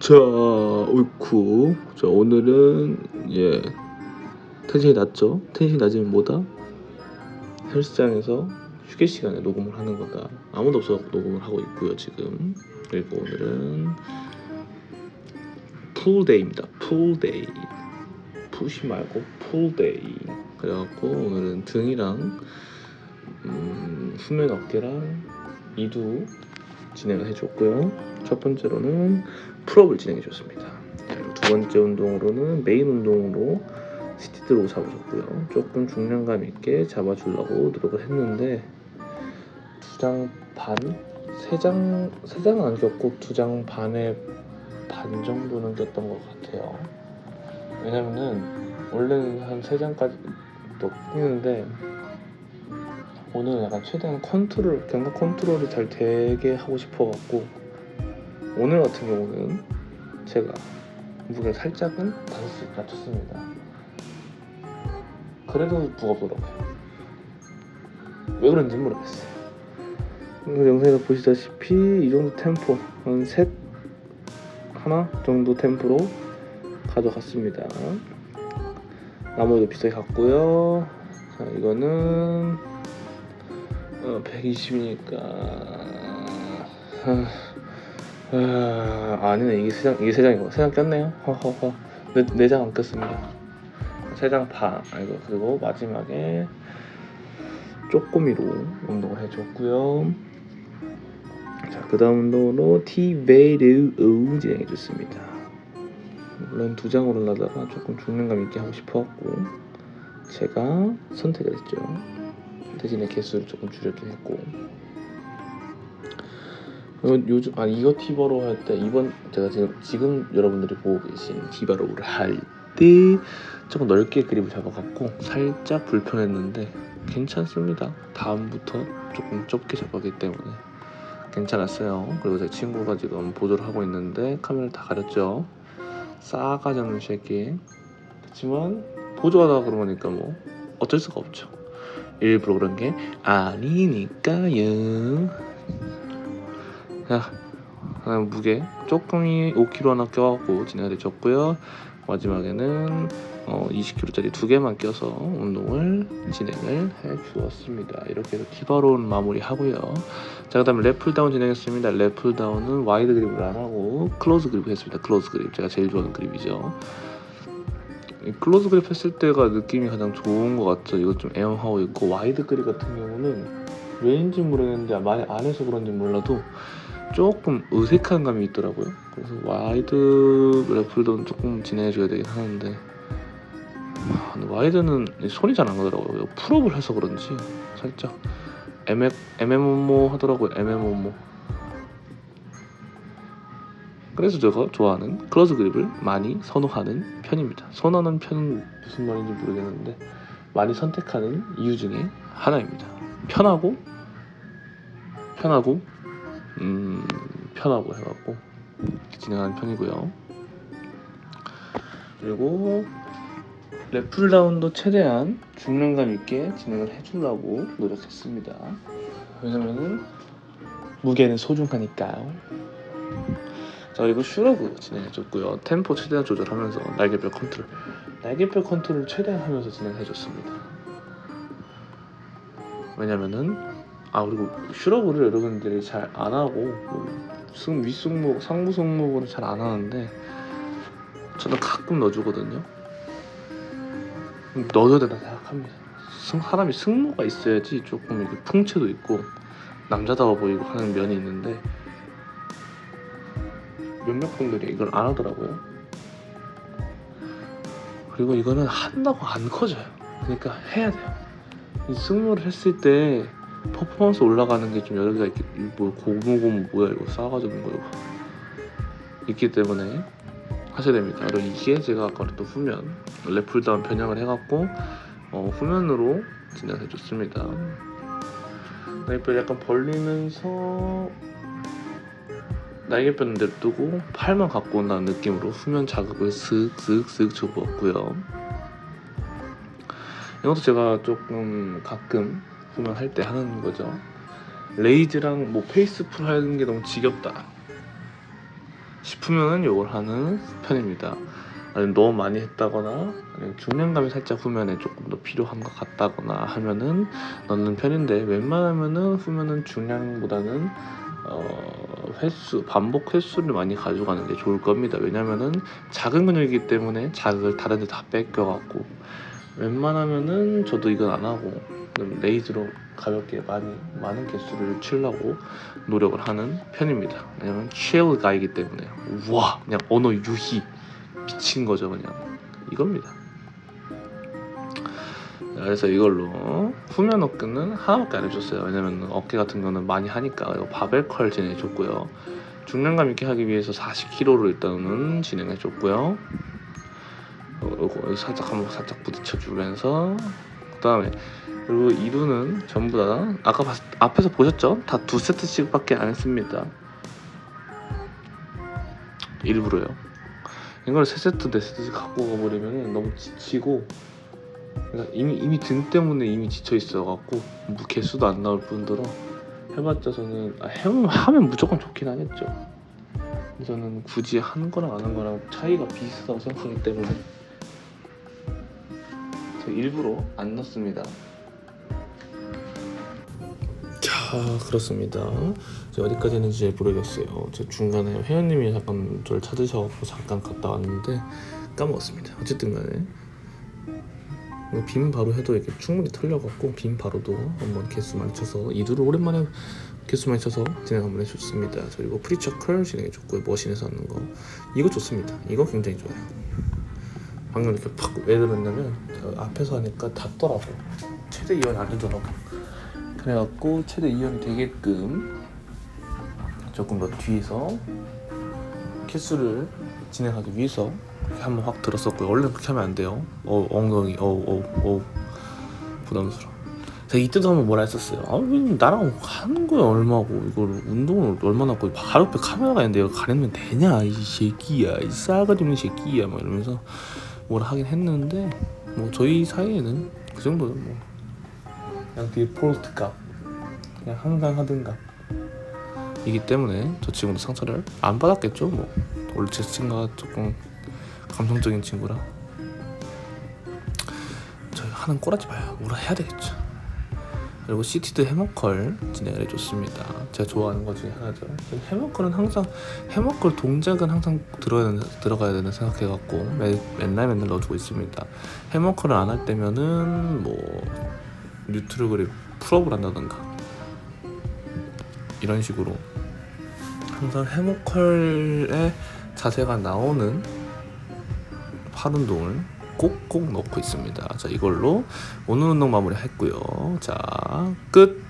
자, 옳고. 자, 오늘은 예 텐션이 낮죠. 텐션이 낮으면 뭐다? 헬스장에서 휴게 시간에 녹음을 하는 거다. 아무도 없어서 녹음을 하고 있고요 지금. 그리고 오늘은 풀데이입니다. 풀데이. 푸시 말고 풀데이. 그래갖고 오늘은 등이랑 음, 후면 어깨랑 이두 진행을 해줬고요. 첫 번째로는 풀업을 진행해 줬습니다. 그리고 두 번째 운동으로는 메인 운동으로 스티드로 잡아줬고요. 조금 중량감 있게 잡아주려고 노력을 했는데 두 장 반, 세 장, 세 장은 안 꼈고 두 장 반의 반 정도는 꼈던 것 같아요. 왜냐면은 원래는 한 세 장까지 또 끼는데 오늘은 약간 최대한 컨트롤, 견갑 컨트롤이 잘 되게 하고 싶어 갖고 오늘 같은 경우는 제가 무게를 살짝은 낮췄- 낮췄습니다. 그래도 무겁더라고요. 왜 그런지 모르겠어요. 그 영상에서 보시다시피 이 정도 템포 한 셋 하나 정도 템포로 가져갔습니다. 나머지도 비슷하게 갔고요. 자 이거는 어, 120이니까 아, 아니네 이게 세장 이게 세 장이고 세장 꼈네요. 허허허 네장 안 꼈습니다. 세장 반. 아이고 그리고 마지막에 쪼꼬미로 운동을 해줬고요. 자 그 다음 운동으로 티베르 진행해줬습니다. 물론 두 장으로 올라다가 조금 중량감 있게 하고 싶어갖고 제가 선택을 했죠. 대신에 개수를 조금 줄였긴 했고 어, 요즘 아 이거 티바로 할 때 이번 제가 지금 지금 여러분들이 보고 계신 티바로를 할 때 조금 넓게 그립을 잡아갖고 살짝 불편했는데 괜찮습니다. 다음부터 조금 좁게 잡았기 때문에 괜찮았어요. 그리고 제 친구가 지금 보조를 하고 있는데 카메라를 다 가렸죠. 싸가지 없는 새끼. 그렇지만 보조하다 그러니까 뭐 어쩔 수가 없죠. 일부러 그런 게 아니니까요. 자, 그다음 무게 조금이 5kg 하나 껴갖고 진행을 해줬고요. 마지막에는 어, 20kg짜리 두 개만 껴서 운동을 진행을 해 주었습니다. 이렇게 해서 티바론 마무리 하고요. 자, 그 다음에 랩풀 다운 진행했습니다. 랩풀 다운은 와이드 그립을 안 하고 클로즈 그립 했습니다. 클로즈 그립 제가 제일 좋아하는 그립이죠. 이 클로즈 그립 했을 때가 느낌이 가장 좋은 것 같죠. 이거 좀 애용하고 있고 와이드 그립 같은 경우는 왜인지 모르겠는데 많이 안 해서 그런지 몰라도 조금 어색한 감이 있더라고요. 그래서 와이드 래플도 조금 진행해줘야 되긴 하는데 아, 와이드는 손이 잘 안 가더라고요. 풀업을 해서 그런지 살짝 애매 애매모모 하더라고요. 애매모모. 그래서 제가 좋아하는 클로즈 그립을 많이 선호하는 편입니다. 선호하는 편은 무슨 말인지 모르겠는데 많이 선택하는 이유 중에 하나입니다. 편하고 편하고 음 편하고 해갖고 진행하는 편이고요. 그리고 랩풀다운도 최대한 중량감 있게 진행을 해주려고 노력했습니다. 왜냐면은 무게는 소중하니까요. 자 그리고 슈러그 진행해줬고요. 템포 최대한 조절하면서 날개뼈 컨트롤, 날개뼈 컨트롤 최대한 하면서 진행해줬습니다. 왜냐면은 아 그리고 슈러그를 여러분들이 잘 안 하고 뭐승 윗승목 상부 승목으로 잘안 하는데 저는 가끔 넣어주거든요. 넣어야 된다 생각합니다. 승, 사람이 승모가 있어야지 조금 이렇게 풍채도 있고 남자다워 보이고 하는 면이 있는데 몇몇 분들이 이걸 안 하더라고요. 그리고 이거는 한다고 안 커져요. 그러니까 해야 돼요. 이 승모를 했을 때 퍼포먼스 올라가는 게 좀 여러 개가 있기 뭐 고무고무 뭐야 이거 싸가지고 있는 거요 있기 때문에 하셔야 됩니다. 그리고 이게 제가 아까 말했던 후면 랩풀다운 변형을 해갖고 어, 후면으로 진행해 줬습니다. 날개뼈 약간 벌리면서 날개뼈는 냅두고 팔만 갖고 온다는 느낌으로 후면 자극을 슥슥슥 줘보았고요. 이것도 제가 조금 가끔 후면 할 때 하는 거죠. 레이즈랑 뭐 페이스풀 하는 게 너무 지겹다. 싶으면은 요걸 하는 편입니다. 아니면 너무 많이 했다거나 아니면 중량감이 살짝 후면에 조금 더 필요한 것 같다거나 하면은 넣는 편인데 웬만하면은 후면은 중량보다는 어, 횟수 반복 횟수를 많이 가져가는 게 좋을 겁니다. 왜냐면은 작은 근육이기 때문에 자극을 다른 데 다 뺏겨갖고 웬만하면은 저도 이건 안 하고 좀 레이즈로 가볍게 많이 많은 개수를 치려고 노력을 하는 편입니다. 왜냐면 쉘 가이기 때문에 우와 그냥 언어 유희 미친 거죠 그냥 이겁니다. 자, 그래서 이걸로 후면 어깨는 하나밖에 안 해줬어요. 왜냐면 어깨 같은 거는 많이 하니까 바벨 컬 진행해줬고요. 중량감 있게 하기 위해서 40kg로 일단은 진행해줬고요. 어, 요거 여기 살짝 한번 살짝 부딪혀 주면서 그 다음에 그리고 이두는 전부 다 아까 봤, 앞에서 보셨죠? 다 두 세트씩 밖에 안 했습니다. 일부러요. 이걸 세 세트 네 세트씩 갖고 가버리면 너무 지치고 그러니까 이미 이미 등 때문에 이미 지쳐 있어갖고 뭐 개수도 안 나올 뿐더러 해봤자 저는 아, 해면 하면 무조건 좋긴 하겠죠. 저는 굳이 하는 거랑 안 하는 거랑 차이가 비슷하다고 생각하기 때문에 저 일부러 안 넣습니다. 자 그렇습니다. 어디까지 했는지 모르겠어요. 제 중간에 회원님이 잠깐 저를 찾으셔서 잠깐 갔다 왔는데 까먹었습니다. 어쨌든 간에 빔 바로 해도 이렇게 충분히 털려갖고 빔 바로도 한번 개수 맞춰서 이두를 오랜만에 개수 맞춰서 진행 한번 해줬습니다. 그리고 프리처 컬 진행해줬고요. 머신에서 하는 거 이거 좋습니다. 이거 굉장히 좋아요. 방금 이렇게 팍 왜 그랬냐면 저 앞에서 하니까 닿더라고요. 최대 이완 안 되더라고. 그래갖고 최대 이완이 되게끔 조금 더 뒤에서 개수를 진행하기 위해서 이렇게 한번 확 들었었고요. 원래 그렇게 하면 안 돼요. 어 엉덩이 어어어 부담스러워. 제가 이때도 한번 뭐라 했었어요. 아, 왜 나랑 하는 거야 얼마고 이걸 운동을 얼마나 하고 바로 옆에 카메라가 있는데 이거 가리면 되냐 이 새끼야 이 싸가지 없는 새끼야 막 이러면서 뭐라 하긴 했는데 뭐 저희 사이에는 그 정도는 뭐 그냥 디폴트 값. 그냥 항상 값. 이기 때문에 저 친구도 상처를 안 받았겠죠 뭐. 원래 제 친구가 조금 감성적인 친구라. 저희 하는 꼬라지 마요. 뭐라 해야 되겠죠. 그리고 시티드 해머컬 진행을 해줬습니다. 제가 좋아하는 것 중에 하나죠. 해머컬은 항상 해머컬 동작은 항상 들어야 들어가야 되는 생각해갖고 매, 맨날 맨날 넣어주고 있습니다. 해머컬을 안 할 때면은 뭐 뉴트를 그립 풀업을 한다던가 이런 식으로 항상 해머컬의 자세가 나오는 팔 운동을 꼭꼭 넣고 있습니다. 자 이걸로 오늘 운동 마무리 했고요. 자 끝.